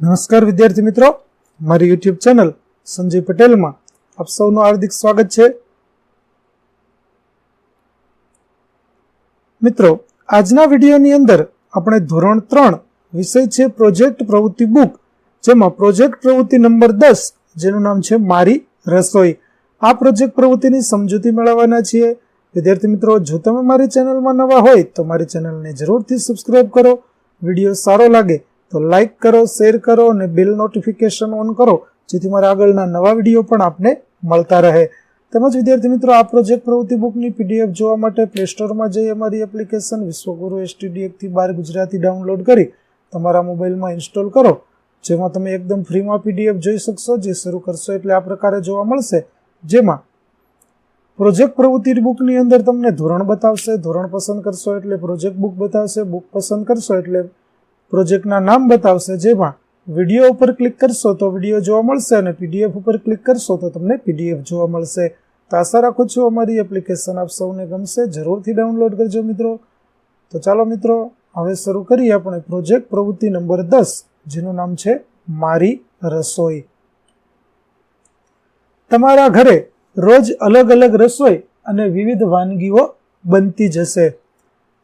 નમસ્કાર વિદ્યાર્થી મિત્રો. મારી યુટ્યુબ ચેનલ સંજય પટેલમાં આપ સૌનું હાર્દિક સ્વાગત છે. મિત્રો, આજના વિડીયોની અંદર આપણે ધોરણ ત્રણ વિષય છે પ્રોજેક્ટ પ્રવૃત્તિ બુક, જેમાં પ્રોજેક્ટ પ્રવૃત્તિ નંબર દસ, જેનું નામ છે મારી રસોઈ. આ પ્રોજેક્ટ પ્રવૃત્તિની સમજૂતી મેળવવાના છીએ. વિદ્યાર્થી મિત્રો, જો તમે મારી ચેનલમાં નવા હોય તો મારી ચેનલને જરૂરથી સબસ્ક્રાઈબ કરો. વીડિયો સારો લાગે તો લાઈક કરો શેર કરો અને બેલ નોટિફિકેશન ઓન કરો, જેથી મારા આગળના નવા વીડિયો પણ આપને મળતા રહે. તેમજ વિદ્યાર્થી મિત્રો, આ પ્રોજેક્ટ પ્રવૃત્તિ બુકની પીડીએફ જોવા માટે પ્લે સ્ટોરમાં જઈ અમારી એપ્લિકેશન વિશ્વગુરુ એસટીડીએફથી બાર ગુજરાતી ડાઉનલોડ કરી તમારા મોબાઈલમાં ઇન્સ્ટોલ કરો, જેમાં તમે એકદમ ફ્રીમાં પીડીએફ જોઈ શકશો, જે શરૂ કરશો એટલે આ પ્રકારે જોવા મળશે, જેમાં પ્રોજેક્ટ પ્રવૃત્તિ બુકની અંદર તમને ધોરણ બતાવશે, ધોરણ પસંદ કરશો એટલે પ્રોજેક્ટ બુક બતાવશે બુક પસંદ કરશો એટલે પ્રોજેક્ટના નામ બતાવશે જેમાં વીડિયો ઉપર ક્લિક કરશો તો વીડિયો જોવા મળશે અને પીડીએફ ઉપર ક્લિક કરશો તો તમને પીડીએફ જોવા મળશે. તો આશા રાખું છું અમારી એપ્લિકેશન આપ સૌને ગમશે, જરૂરથી ડાઉનલોડ કરજો મિત્રો. તો ચાલો મિત્રો, હવે શરૂ કરીએ આપણે પ્રોજેક્ટ પ્રવૃત્તિ નંબર દસ, જેનું નામ છે મારી રસોઈ. તમારા ઘરે રોજ અલગ અલગ રસોઈ અને વિવિધ વાનગીઓ બનતી જશે.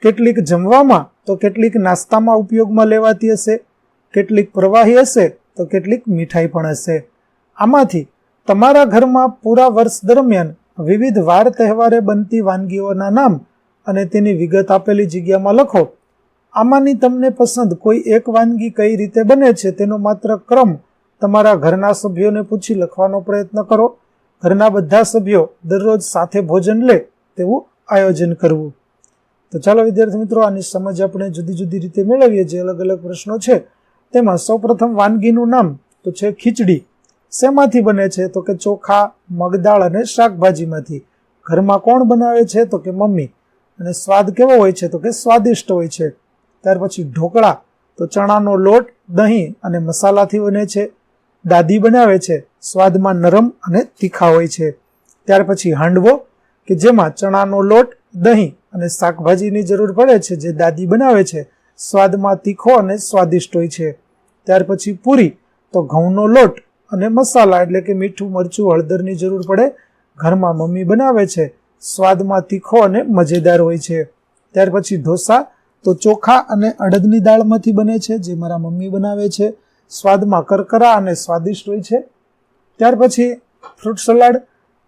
કેટલીક જમવામાં તો કેટલીક નાસ્તામાં ઉપયોગમાં લેવાતી હશે, કેટલીક પ્રવાહી હશે તો કેટલીક મીઠાઈ પણ હશે. આમાંથી તમારા ઘરમાં પૂરા વર્ષ દરમિયાન વિવિધ વાર તહેવારે બનતી વાનગીઓના નામ અને તેની વિગત આપેલી જગ્યામાં લખો. આમાંની તમને પસંદ કોઈ એક વાનગી કઈ રીતે બને છે તેનો માત્ર ક્રમ તમારા ઘરના સભ્યોને પૂછી લખવાનો પ્રયત્ન કરો. ઘરના બધા સભ્યો દરરોજ સાથે ભોજન લે તેવું આયોજન કરવું. તો ચાલો વિદ્યાર્થી મિત્રો, આની સમજ આપણે જુદી જુદી રીતે મેળવીએ જે અલગ અલગ પ્રશ્નો છે. તેમાં સૌપ્રથમ વાનગીનું નામ તો છે ખીચડી. શેમાંથી બને છે? તો કે ચોખા, મગદાળ અને શાકભાજીમાંથી. ઘરમાં કોણ બનાવે છે? તો કે મમ્મી. અને સ્વાદ કેવો હોય છે? તો કે સ્વાદિષ્ટ હોય છે. ત્યાર પછી ઢોકળા. તો ચણાનો લોટ, દહીં અને મસાલાથી બને છે. દાદી બનાવે છે. સ્વાદમાં નરમ અને તીખા હોય છે. ત્યાર પછી હાંડવો, કે જેમાં ચણાનો લોટ, દહીં અને શાકભાજીની જરૂર પડે છે, જે દાદી બનાવે છે, સ્વાદમાં તીખો અને સ્વાદિષ્ટ હોય છે. ત્યાર પછી પૂરી, તો ઘઉંનો લોટ અને મસાલા, એટલે કે મીઠું, મરચું, હળદરની જરૂર પડે. ઘરમાં મમ્મી બનાવે છે, સ્વાદમાં તીખો અને મજેદાર હોય છે. ત્યાર પછી ઢોસા, તો ચોખા અને અડદની દાળમાંથી બને છે, જે મારા મમ્મી બનાવે છે. સ્વાદમાં કરકરા અને સ્વાદિષ્ટ હોય છે. ત્યાર પછી ફ્રૂટ સલાડ,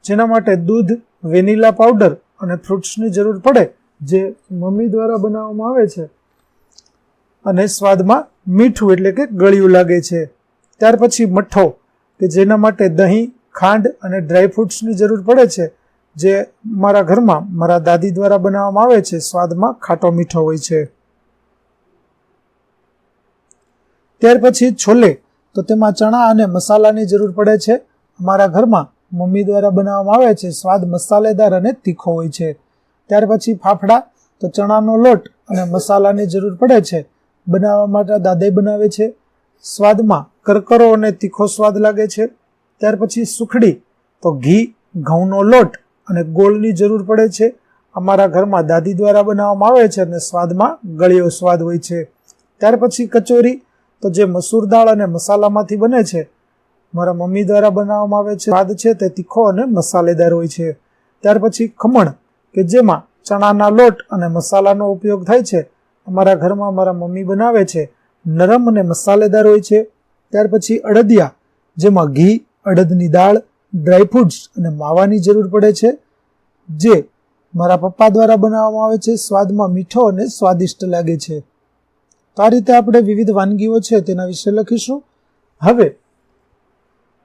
જેના માટે દૂધ, વેનીલા પાવડર અને ફ્રૂટ્સની જરૂર પડે, જે મમ્મી દ્વારા બનાવવામાં આવે છે. અને સ્વાદમાં મીઠું એટલે કે ગળ્યું લાગે છે. ત્યાર પછી મઠ્ઠો, કે જેના માટે દહીં, ખાંડ અને ડ્રાયફ્રૂટ્સની જરૂર પડે છે, જે મારા ઘરમાં મારા દાદી દ્વારા બનાવવામાં આવે છે. સ્વાદમાં ખાટો મીઠો હોય છે. ત્યાર પછી છોલે, તો તેમાં ચણા અને મસાલાની જરૂર પડે છે. અમારા ઘરમાં મમ્મી દ્વારા બનાવવામાં આવે છે, સ્વાદ મસાલેદાર અને તીખો હોય છે. ત્યાર પછી ફાફડા, તો ચણાનો લોટ અને મસાલાની જરૂર પડે છે. બનાવવા માટે દાદે બનાવે છે. સ્વાદમાં કરકરો અને તીખો સ્વાદ લાગે છે. ત્યાર પછી સુખડી, તો ઘી, ઘઉંનો લોટ અને ગોળની જરૂર પડે છે. અમારા ઘરમાં દાદી દ્વારા બનાવવામાં આવે છે અને સ્વાદમાં ગળ્યો સ્વાદ હોય છે. ત્યાર પછી કચોરી, તો જે મસૂર દાળ અને મસાલામાંથી બને છે મારા મમ્મી દ્વારા બનાવવામાં આવે છે. સ્વાદ છે તે તીખો અને મસાલેદાર હોય છે. ત્યાર પછી ખમણ, કે જેમાં ચણાના લોટ અને મસાલાનો ઉપયોગ થાય છે, અમારા ઘરમાં મારા મમ્મી બનાવે છે. નરમ અને મસાલેદાર હોય છે. ત્યાર પછી અડદિયા, જેમાં ઘી, અડદની દાળ ડ્રાયફ્રૂટ્સ અને માવાની જરૂર પડે છે, જે મારા પપ્પા દ્વારા બનાવવામાં આવે છે. સ્વાદમાં મીઠો અને સ્વાદિષ્ટ લાગે છે. તો આ રીતે આપણે વિવિધ વાનગીઓ છે તેના વિશે લખીશું. હવે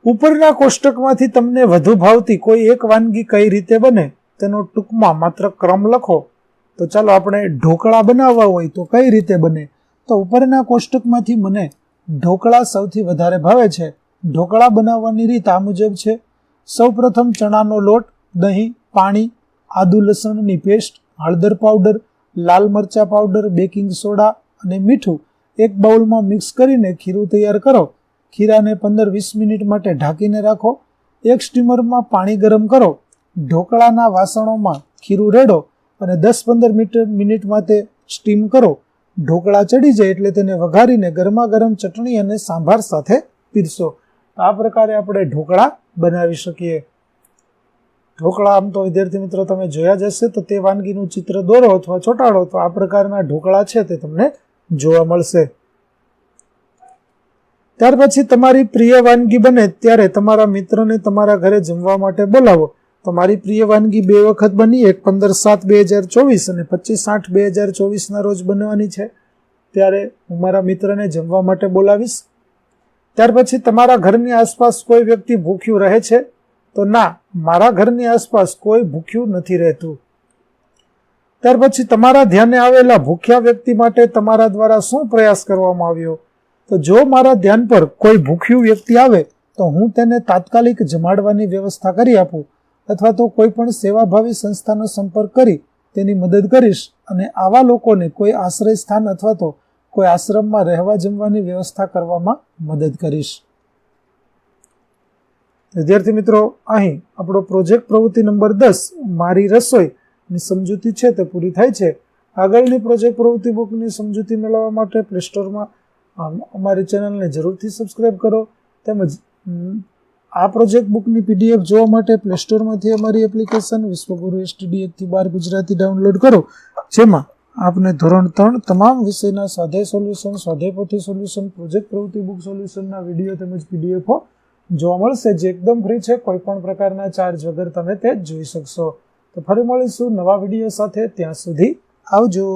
ઉપરના કોષ્ટકમાંથી તમને વધુ ભાવતી કોઈ એક વાનગી કઈ રીતે બને તેનો ટૂંકમાં માત્ર ક્રમ લખો. તો ચાલો આપણે ઢોકળા બનાવવા હોય તો કઈ રીતે બને? તો ઉપરના કોષ્ટકમાંથી મને ઢોકળા સૌથી વધારે ભાવે છે. ઢોકળા બનાવવાની રીત આ મુજબ છે. સૌપ્રથમ ચણાનો લોટ, દહીં, પાણી, આદુ લસણની પેસ્ટ, હળદર પાવડર, લાલ મરચા પાવડર, બેકિંગ સોડા અને મીઠું એક બાઉલમાં મિક્સ કરીને ખીરું તૈયાર કરો. ખીરાને પંદર વીસ મિનિટ માટે ઢાંકીને રાખો. એક સ્ટીમરમાં પાણી ગરમ કરો. ઢોકળાના વાસણોમાં ખીરું રેડો અને દસ પંદર મીટર મિનિટ માટે સ્ટીમ કરો. ઢોકળા ચડી જાય એટલે તેને વઘારીને ગરમા ગરમ ચટણી અને સાંભાર સાથે પીરસો. આ પ્રકારે આપણે ઢોકળા બનાવી શકીએ. ઢોકળા આમ તો વિદ્યાર્થી મિત્રો તમે જોયા જ હશે તો તે વાનગીનું ચિત્ર દોરો અથવા ચોટાડો તો આ પ્રકારના ઢોકળા છે તે તમને જોવા મળશે. ત્યાર પછી તમારી પ્રિય વાનગી બને ત્યારે તમારા મિત્રને તમારા ઘરે જમવા માટે બોલાવો. તો મારી પ્રિય વાનગી બે વખત બની, એક પંદર સાત બે હજાર ચોવીસ અને પચીસ આઠ બે હજાર ચોવીસના રોજ બનવાની છે. ત્યારે હું મારા મિત્રને જમવા માટે બોલાવીશ. ત્યાર પછી તમારા ઘરની આસપાસ કોઈ વ્યક્તિ ભૂખ્યું રહે છે? તો ના, મારા ઘરની આસપાસ કોઈ ભૂખ્યું નથી રહેતું. ત્યાર પછી તમારા ધ્યાને આવેલા ભૂખ્યા વ્યક્તિ માટે તમારા દ્વારા શું પ્રયાસ કરવામાં આવ્યો? તો જો મારા ધ્યાન પર કોઈ ભૂખ્યું વ્યક્તિ આવે, તો હું તેને તાત્કાલિક જમાડવાની વ્યવસ્થા કરી આપું, અથવા તો કોઈ પણ સેવાભાવી સંસ્થાનો સંપર્ક કરી તેની મદદ કરીશ અને આવા લોકોને કોઈ આશ્રય સ્થાન અથવા તો કોઈ આશ્રમમાં રહેવા જમવાની વ્યવસ્થા કરવામાં મદદ કરીશ. વિદ્યાર્થી મિત્રો, અહીં આપણો પ્રોજેક્ટ પ્રવૃત્તિ નંબર દસ, મારી રસોઈની સમજૂતી છે તે પૂરી થાય છે. આગળની પ્રોજેક્ટ પ્રવૃત્તિ બુકની સમજૂતી મેળવવા માટે પ્લે સ્ટોરમાં અમારી ચેનલને જરૂરથી સબસ્ક્રાઈબ કરો. તેમજ આ પ્રોજેક્ટ બુકની પીડીએફ જોવા માટે પ્લે સ્ટોરમાંથી અમારી એપ્લિકેશન વિશ્વગુરુ એસટીડી એકથી બાર ગુજરાતી ડાઉનલોડ કરો. જેમાં આપને ધોરણ ત્રણ તમામ વિષયના સ્વાધ્યાય સોલ્યુશન સ્વાધ્યાય પોથી સોલ્યુશન પ્રોજેક્ટ પ્રવૃત્તિ બુક સોલ્યુશનના વીડિયો તેમજ પીડીએફો જોવા મળશે. જે એકદમ ફ્રી છે. કોઈ પણ પ્રકારના ચાર્જ વગર તમે તે જોઈ શકશો. તો ફરી મળીશું નવા વીડિયો સાથે. ત્યાં સુધી આવજો.